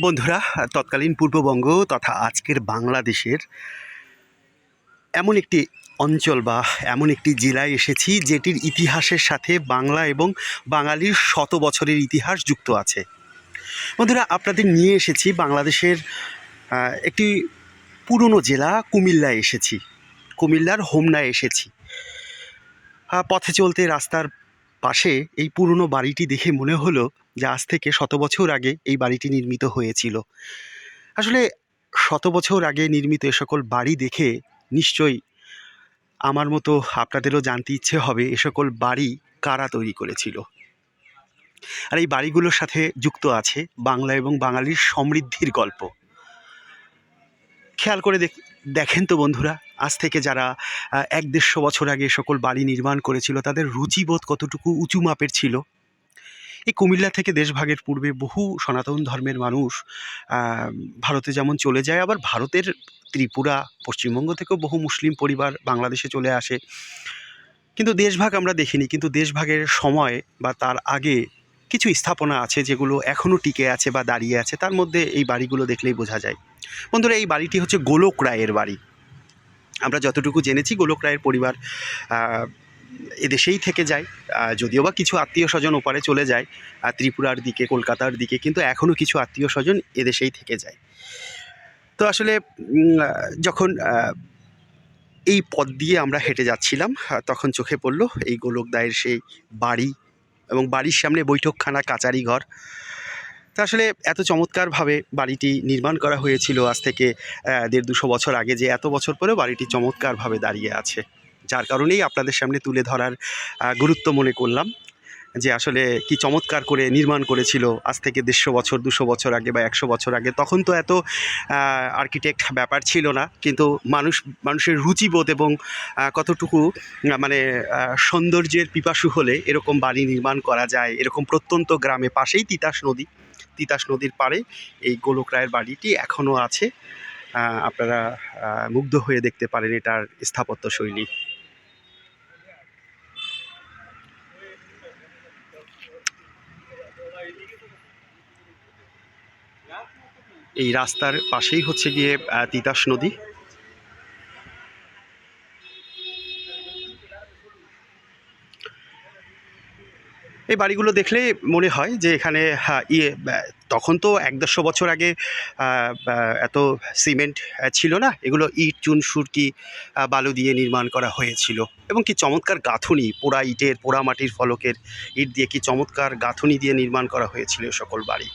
বন্ধুরা, তৎকালীন পূর্ববঙ্গ তথা আজকের বাংলাদেশের এমন একটি অঞ্চল বা এমন একটি জেলায় এসেছি যেটির ইতিহাসের সাথে বাংলা এবং বাঙালির শত বছরের ইতিহাস যুক্ত আছে। বন্ধুরা, আপনাদের নিয়ে এসেছি বাংলাদেশের একটি পুরনো জেলা, কুমিল্লায় এসেছি। কুমিল্লার হোমনায় এসেছি। পথে চলতে রাস্তার পাশে এই পুরনো বাড়িটি দেখে মনে হলো যে আজ থেকে শত বছর আগে এই বাড়িটি নির্মিত হয়েছিল। আসলে শত বছর আগে নির্মিত এ সকল বাড়ি দেখে নিশ্চয়ই আমার মতো আপনাদেরও জানতে ইচ্ছে হবে এ সকল বাড়ি কারা তৈরি করেছিল। আর এই বাড়িগুলোর সাথে যুক্ত আছে বাংলা এবং বাঙালির সমৃদ্ধির গল্প। খেয়াল করে দেখ- দেখেন তো বন্ধুরা আজ থেকে যারা এক দেড়শো বছর আগে সকল বাড়ি নির্মাণ করেছিল, তাদের রুচিবোধ কতটুকু উঁচু মাপের ছিল? এই কুমিল্লা থেকে দেশভাগের পূর্বে বহু সনাতন ধর্মের মানুষ ভারতে যেমন চলে যায়, আবার ভারতের ত্রিপুরা, পশ্চিমবঙ্গ থেকেও বহু মুসলিম পরিবার বাংলাদেশে চলে আসে। কিন্তু দেশভাগ আমরা দেখিনি, কিন্তু দেশভাগের সময় বা তার আগে কিছু স্থাপনা আছে যেগুলো এখনও টিকে আছে বা দাঁড়িয়ে আছে, তার মধ্যে এই বাড়িগুলো দেখলেই বোঝা যায়। বন্ধুরা, এই বাড়িটি হচ্ছে গোলক রায়ের বাড়ি। আমরা যতটুকু জেনেছি গোলক রায়ের পরিবার এদেশেই থেকে যায় যদিও বা কিছু আত্মীয় স্বজন ওপারে চলে যায় ত্রিপুরার দিকে, কলকাতার দিকে, কিন্তু এখনও কিছু আত্মীয় স্বজন এদেশেই থেকে যায়। তো আসলে যখন এই পথ দিয়ে আমরা হেঁটে যাচ্ছিলাম তখন চোখে পড়ল এই গোলকদায়ের সেই বাড়ি এবং বাড়ির সামনে বৈঠকখানা কাচারি ঘর তা আসলে এত চমৎকারভাবে বাড়িটি নির্মাণ করা হয়েছিল আজ থেকে দেড় দুশো বছর আগে যে এত বছর পরেও বাড়িটি চমৎকারভাবে দাঁড়িয়ে আছে। যার কারণেই আপনাদের সামনে তুলে ধরার গুরুত্ব মনে করলাম যে আসলে কি চমৎকার করে নির্মাণ করেছিল আজ থেকে দেড়শো বছর, দুশো বছর আগে বা একশো বছর আগে। তখন তো এত আর্কিটেক্ট ব্যাপার ছিল না, কিন্তু মানুষ, মানুষের রুচিবোধ এবং কতটুকু মানে সৌন্দর্যের পিপাসু হলে এরকম বাড়ি নির্মাণ করা যায়, এরকম প্রত্যন্ত গ্রামে পাশেই তিতাস নদী তিতাস নদীর পাড়ে এই গোলক রায়ের বাড়িটি এখনও আছে। আপনারা মুগ্ধ হয়ে দেখতে পারেন এটার স্থাপত্য শৈলী। এই রাস্তার পাশেই হচ্ছে গিয়ে তিতাস নদী। এই বাড়িগুলো দেখলে মনে হয় যে এখানে ইয়ে তখন তো এক দেড়শো বছর আগে এত সিমেন্ট ছিল না? এগুলো ইট, চুন, সুরকি বালু দিয়ে নির্মাণ করা হয়েছিল। এবং কি চমৎকার গাঁথুনি, পোড়া ইটের, পোড়া মাটির ফলকের ইট দিয়ে কি চমৎকার গাঁথুনি দিয়ে নির্মাণ করা হয়েছিল সকল বাড়ি।